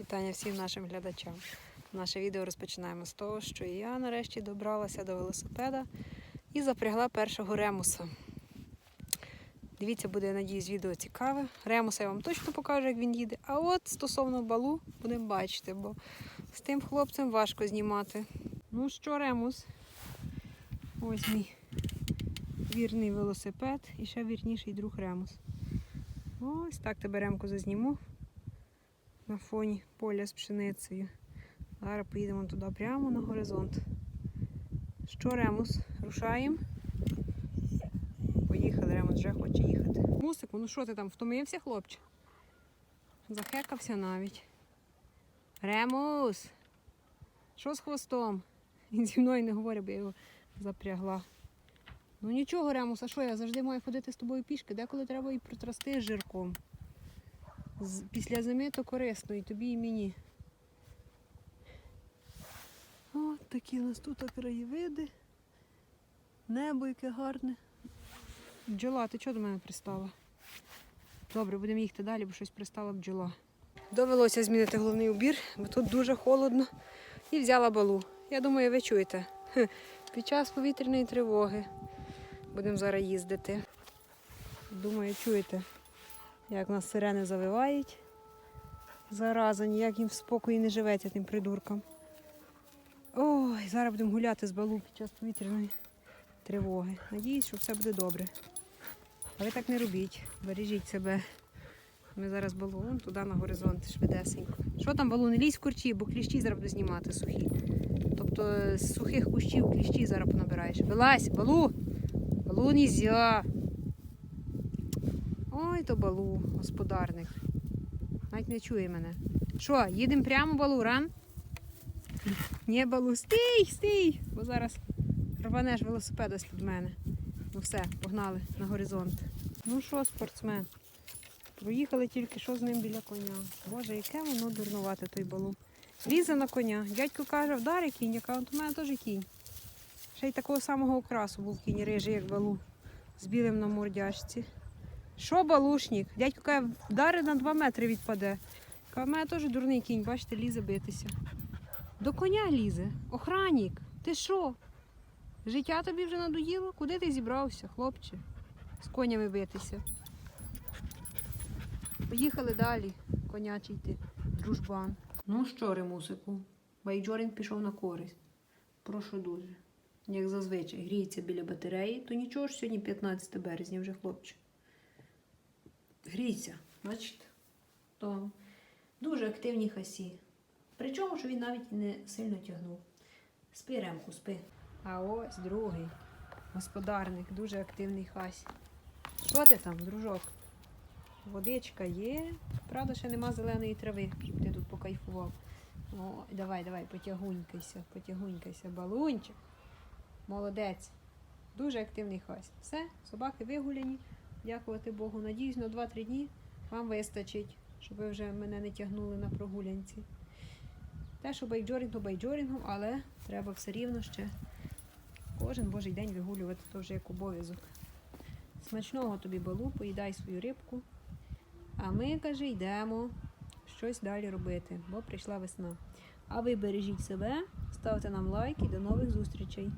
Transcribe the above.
Вітання всім нашим глядачам. Наше відео розпочинаємо з того, що я нарешті добралася до велосипеда і запрягла першого ремуса. Дивіться, буде, я надіюсь, відео цікаве. Ремуса я вам точно покажу, як він їде. А от стосовно балу будемо бачити, бо з тим хлопцем важко знімати. Ну що, Ремус? Ось мій вірний велосипед і ще вірніший друг Ремус. Ось так тебе Ремку зазніму на фоні поля з пшеницею. Зараз поїдемо туди прямо на горизонт. Що, Ремус? Рушаємо? Поїхали, Ремус вже хоче їхати. Мусику, ну що ти там, втомився, хлопче? Захекався навіть. Ремус! Що з хвостом? Він зі мною не говорить, бо я його запрягла. Ну нічого, Ремус, а що я завжди маю ходити з тобою пішки, деколи треба і протрасти жирком. Після зими то корисно і тобі, і мені. От такі у нас тут краєвиди. Небо яке гарне. Бджола, ти чого до мене пристала? Добре, будемо їхати далі, бо щось пристала бджола. Довелося змінити головний убір, бо тут дуже холодно. І взяла балу. Я думаю, ви чуєте. Під час повітряної тривоги будемо зараз їздити. Думаю, чуєте, як нас сирени завивають. Зараза, ніяк їм в спокої не живеться тим придуркам. Ой, зараз будемо гуляти з балу під час повітряної тривоги. Надіюсь, що все буде добре. А ви так не робіть, бережіть себе. Ми зараз балу туди на горизонт швидесенько. Що там балу? Не лізь в курчі, бо кліщі зараз буду знімати сухі. Тобто з сухих кущів кліщі зараз понабираєш. Вилазь, балу! Балу нізя. Ой, то балу, господарник. Навіть не чує мене. Що, їдемо прямо балу, ран? Ні, балу, стій, стій! Бо зараз рванеш велосипеда з-під мене. Ну все, погнали на горизонт. Ну що, спортсмен? Проїхали тільки що з ним біля коня. Боже, яке воно дурнувате той балу. Лізе на коня. Дядько каже, вдари кінь, я кажу, «От у мене теж кінь. Ще й такого самого окрасу був кінь рижий, як балу, з білим на мордяшці. Що балушник? Дядько каже, вдари на 2 метри відпаде. Каже, у мене теж дурний кінь, бачите, лізе битися. До коня лізе. Охранник, ти що? Життя тобі вже надоїло? Куди ти зібрався, хлопче? З конями битися. Поїхали далі, конячий ти, дружбан. Ну що, Ремусику, Байджорін пішов на користь. Прошу дуже. Як зазвичай, гріється біля батареї, то нічого ж сьогодні 15 березня вже, хлопче. Грійся, бачите? То дуже активні хасі. Причому, що він навіть не сильно тягнув. Спи, Ремку, спи. А ось другий господарник, дуже активний хась. Що ти там, дружок? Водичка є. Правда, ще нема зеленої трави, щоб ти тут покайфував. О, давай, давай, потягунькайся, потягунькайся, балунчик. Молодець. Дуже активний хась. Все, собаки вигуляні. Дякувати Богу. Надіюсь, на 2-3 дні вам вистачить, щоб ви вже мене не тягнули на прогулянці. Те, що байджорінг, то байджорінгом, але треба все рівно ще кожен божий день вигулювати, то вже як обов'язок. Смачного тобі балу, поїдай свою рибку. А ми, каже, йдемо щось далі робити, бо прийшла весна. А ви бережіть себе, ставте нам лайк і до нових зустрічей.